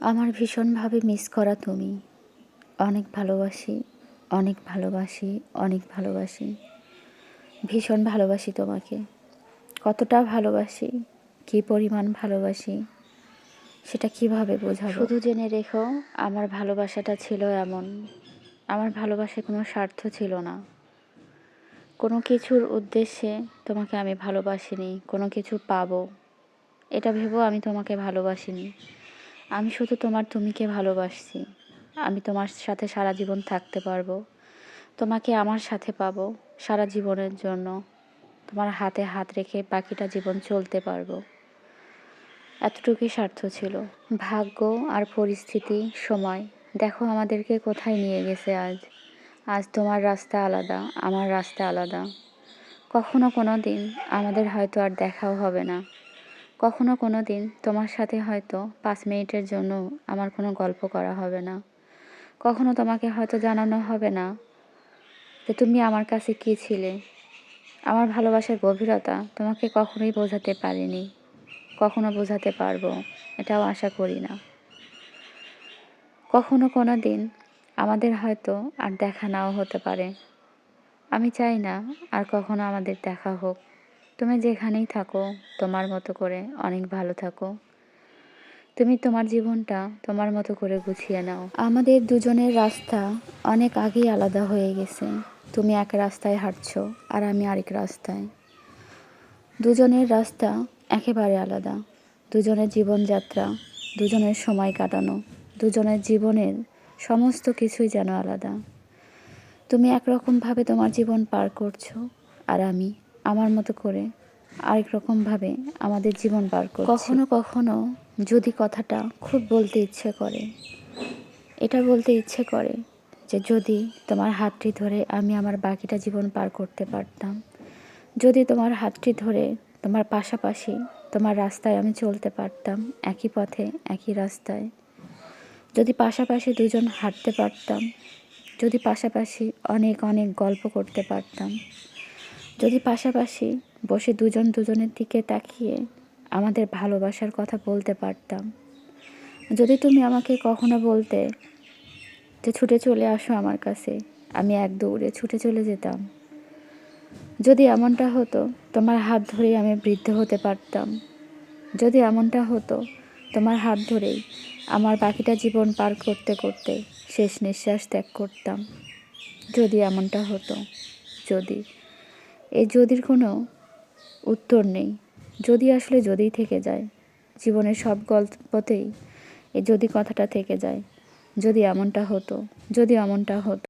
আমার ভীষণভাবে মিস করা তুমি। অনেক ভালোবাসি অনেক ভালোবাসি অনেক ভালোবাসি। ভীষণ ভালোবাসি তোমাকে। কতটা ভালোবাসি, কী পরিমাণ ভালোবাসি, সেটা কীভাবে বোঝাবো? শুধু জেনে রেখো, আমার ভালোবাসাটা ছিল এমন। আমার ভালোবাসায় কোনো স্বার্থ ছিল না। কোনো কিছুর উদ্দেশ্যে তোমাকে আমি ভালোবাসিনি, কোনো কিছু পাবো। এটা ভেবেও আমি তোমাকে ভালোবাসিনি। আমি শুধু তোমার তুমিকে ভালোবাসছি। আমি তোমার সাথে সারা জীবন থাকতে পারব। তোমাকে আমার সাথে পাবো সারা জীবনের জন্য। তোমার হাতে হাত রেখে বাকিটা জীবন চলতে পারব। এতটুকুই স্বার্থ ছিল। ভাগ্য আর পরিস্থিতি, সময়। দেখো আমাদেরকে কোথায় নিয়ে গেছে আজ। আজ তোমার রাস্তা আলাদা, আমার রাস্তা আলাদা। কখনো কোনো দিন আমাদের হয়তো আর দেখাও হবে না। কখনো কোনো দিন তোমার সাথে হয়তো পাঁচ মিনিটের জন্য আমার কোনো গল্প করা হবে না। কখনো তোমাকে হয়তো জানানো হবে না যে তুমি আমার কাছে কী ছিলে। আমার ভালোবাসার গভীরতা তোমাকে কখনোই বোঝাতে পারিনি। কখনো বোঝাতে পারব, এটাও আশা করি না। কখনো কোনো দিন আমাদের হয়তো আর দেখা নাও হতে পারে। আমি চাই না আর কখনো আমাদের দেখা হোক। তুমি যেখানেই থাকো, তোমার মতো করে অনেক ভালো থাকো। তুমি তোমার জীবনটা তোমার মতো করে গুছিয়ে নাও। আমাদের দুজনের রাস্তা অনেক আগেই আলাদা হয়ে গেছে। তুমি এক রাস্তায় হাঁটছো আর আমি আরেক রাস্তায়। দুজনের রাস্তা একেবারে আলাদা। দুজনের জীবনযাত্রা, দুজনের সময় কাটানো, দুজনের জীবনের সমস্ত কিছুই যেন আলাদা। তুমি একরকমভাবে তোমার জীবন পার করছ আর আমি আমার মতো করে আরেক রকমভাবে আমাদের জীবন পার করছি। কখনো কখনো যদি কথাটা খুব বলতে ইচ্ছে করে, এটা বলতে ইচ্ছে করে যে যদি তোমার হাতটি ধরে আমি আমার বাকিটা জীবন পার করতে পারতাম, যদি তোমার হাতটি ধরে তোমার পাশাপাশি তোমার রাস্তায় আমি চলতে পারতাম, একই পথে, একই রাস্তায়, যদি পাশাপাশি দুজন হাঁটতে পারতাম, যদি পাশাপাশি অনেক অনেক গল্প করতে পারতাম যদি পাশাপাশি বসে দুজন দুজনের দিকে তাকিয়ে আমাদের ভালোবাসার কথা বলতে পারতাম, যদি তুমি আমাকে কখনো বলতে যে ছুটে চলে আসো আমার কাছে, আমি এক দৌড়ে ছুটে চলে যেতাম। যদি এমনটা হতো, তোমার হাত ধরেই আমি বৃদ্ধ হতে পারতাম। যদি এমনটা হতো, তোমার হাত ধরেই আমার বাকিটা জীবন পার করতে করতে শেষ নিঃশ্বাস ত্যাগ করতাম। যদি এমনটা হতো, যদি এই যদির কোনো উত্তর নেই। যদি আসলে যদিই থেকে যায়, জীবনের সব গল্পতেই এই যদি কথাটা থেকে যায়, যদি এমনটা হতো, যদি এমনটা হতো।